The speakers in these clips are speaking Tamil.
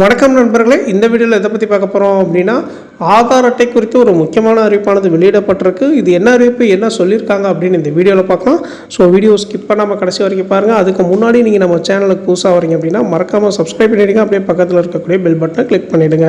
வணக்கம் நண்பர்களே இந்த வீடியோவில் எதை பற்றி பார்க்க போகிறோம் அப்படின்னா ஆதார் அட்டை குறித்து ஒரு முக்கியமான அறிவிப்பானது வெளியிடப்பட்டிருக்கு. இது என்ன அறிவிப்பு என்ன சொல்லியிருக்காங்க அப்படின்னு இந்த வீடியோவில் பார்க்கலாம். ஸோ வீடியோ ஸ்கிப் பண்ணாமல் கடைசி வரைக்கும் பாருங்கள் அதுக்கு முன்னாடி நீங்கள் நம்ம சேனலுக்கு புதுசாக வரீங்க அப்படின்னா மறக்காமல் சப்ஸ்கிரைப் பண்ணிடுங்க. அப்படியே பக்கத்தில் இருக்கக்கூடிய பெல் பட்டனை கிளிக் பண்ணிவிடுங்க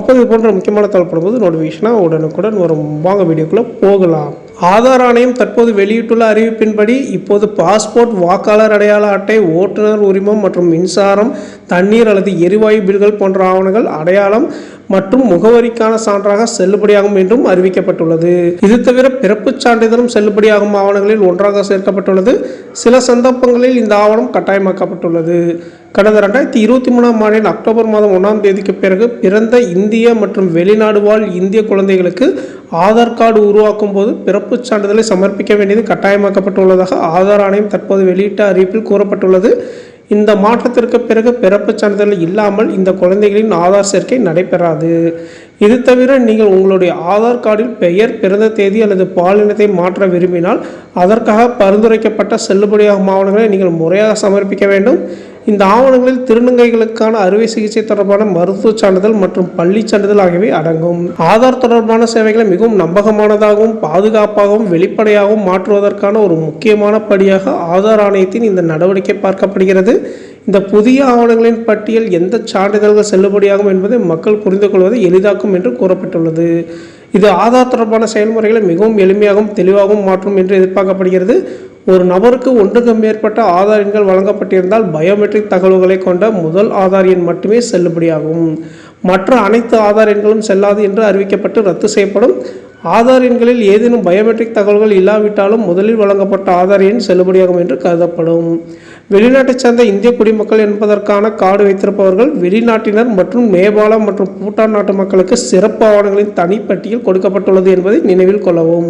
அப்போ இது போன்ற முக்கியமான தகவல் போது நோட்டிஃபிகேஷனாக உடனுக்குடன் வரும். வாங்க வீடியோக்குள்ளே போகலாம். ஆதார் ஆணையம் தற்போது வெளியிட்டுள்ள அறிவிப்பின்படி இப்போது பாஸ்போர்ட் வாக்காளர் அடையாள அட்டை ஓட்டுநர் உரிமம் மற்றும் மின்சாரம் தண்ணீர் அல்லது எரிவாயு பில்கள் போன்ற ஆவணங்கள் அடையாளம் மற்றும் முகவரிக்கான சான்றாக செல்லுபடியாகும் என்றும் அறிவிக்கப்பட்டுள்ளது. இது தவிர பிறப்புச் சான்றிதழும் செல்லுபடியாகும் ஆவணங்களில் ஒன்றாக சேர்க்கப்பட்டுள்ளது. சில சந்தர்ப்பங்களில் இந்த ஆவணம் கட்டாயமாக்கப்பட்டுள்ளது. கடந்த ரெண்டாயிரத்தி இருபத்தி மூணாம் ஆண்டின் அக்டோபர் மாதம் ஒன்றாம் தேதிக்கு பிறகு பிறந்த இந்திய மற்றும் வெளிநாடு வாழ் இந்திய குழந்தைகளுக்கு ஆதார் கார்டு உருவாக்கும் போது பிறப்புச் சான்றிதழை சமர்ப்பிக்க வேண்டியது கட்டாயமாக்கப்பட்டுள்ளதாக ஆதார் ஆணையம் தற்போது வெளியிட்ட அறிவிப்பில் கூறப்பட்டுள்ளது. இந்த மாற்றத்திற்கு பிறகு பிறப்புச் சான்றிதழ் இல்லாமல் இந்த குழந்தைகளின் ஆதார் சேர்க்கை நடைபெறாது. இது தவிர நீங்கள் உங்களுடைய ஆதார் கார்டில் பெயர் பிறந்த தேதி அல்லது பாலினத்தை மாற்ற விரும்பினால் அதற்காக பரிந்துரைக்கப்பட்ட செல்லுபடியாகும் ஆவணங்களை நீங்கள் முறையாக சமர்ப்பிக்க வேண்டும். இந்த ஆவணங்களில் திருநங்கைகளுக்கான அறுவை சிகிச்சை தொடர்பான மருத்துவ சான்றிதழ் மற்றும் பள்ளி சான்றிதழ் ஆகியவை அடங்கும். ஆதார் தொடர்பான சேவைகளை மிகவும் நம்பகமானதாகவும் பாதுகாப்பாகவும் வெளிப்படையாகவும் மாற்றுவதற்கான ஒரு முக்கியமான படியாக ஆதார் ஆணையத்தின் இந்த நடவடிக்கை பார்க்கப்படுகிறது. இந்த புதிய ஆவணங்களின் பட்டியல் எந்த சான்றிதழ்கள் செல்லுபடியாகும் என்பதை மக்கள் புரிந்து கொள்வதை எளிதாக்கும் என்று கூறப்பட்டுள்ளது. இது ஆதார் தொடர்பான செயல்முறைகளை மிகவும் எளிமையாகவும் தெளிவாகவும் மாற்றும் என்று எதிர்பார்க்கப்படுகிறது. ஒரு நபருக்கு ஒன்றுக்கு மேற்பட்ட ஆதார் எண்கள் வழங்கப்பட்டிருந்தால் பயோமெட்ரிக் தகவல்களை கொண்ட முதல் ஆதார் எண் மட்டுமே செல்லுபடியாகும். மற்ற அனைத்து ஆதார் எண்களும் செல்லாது என்று அறிவிக்கப்பட்டு ரத்து செய்யப்படும். ஆதார் எண்களில் ஏதேனும் பயோமெட்ரிக் தகவல்கள் இல்லாவிட்டாலும் முதலில் வழங்கப்பட்ட ஆதார் எண் செல்லுபடியாகும் என்று கருதப்படும். வெளிநாட்டைச் சேர்ந்த இந்திய குடிமக்கள் என்பதற்கான கார்டு வைத்திருப்பவர்கள் வெளிநாட்டினர் மற்றும் நேபாளம் மற்றும் பூட்டான் நாட்டு மக்களுக்கு சிறப்பு ஆவணங்களின் தனிப்பட்டியல் கொடுக்கப்பட்டுள்ளது என்பதை நினைவில் கொள்ளவும்.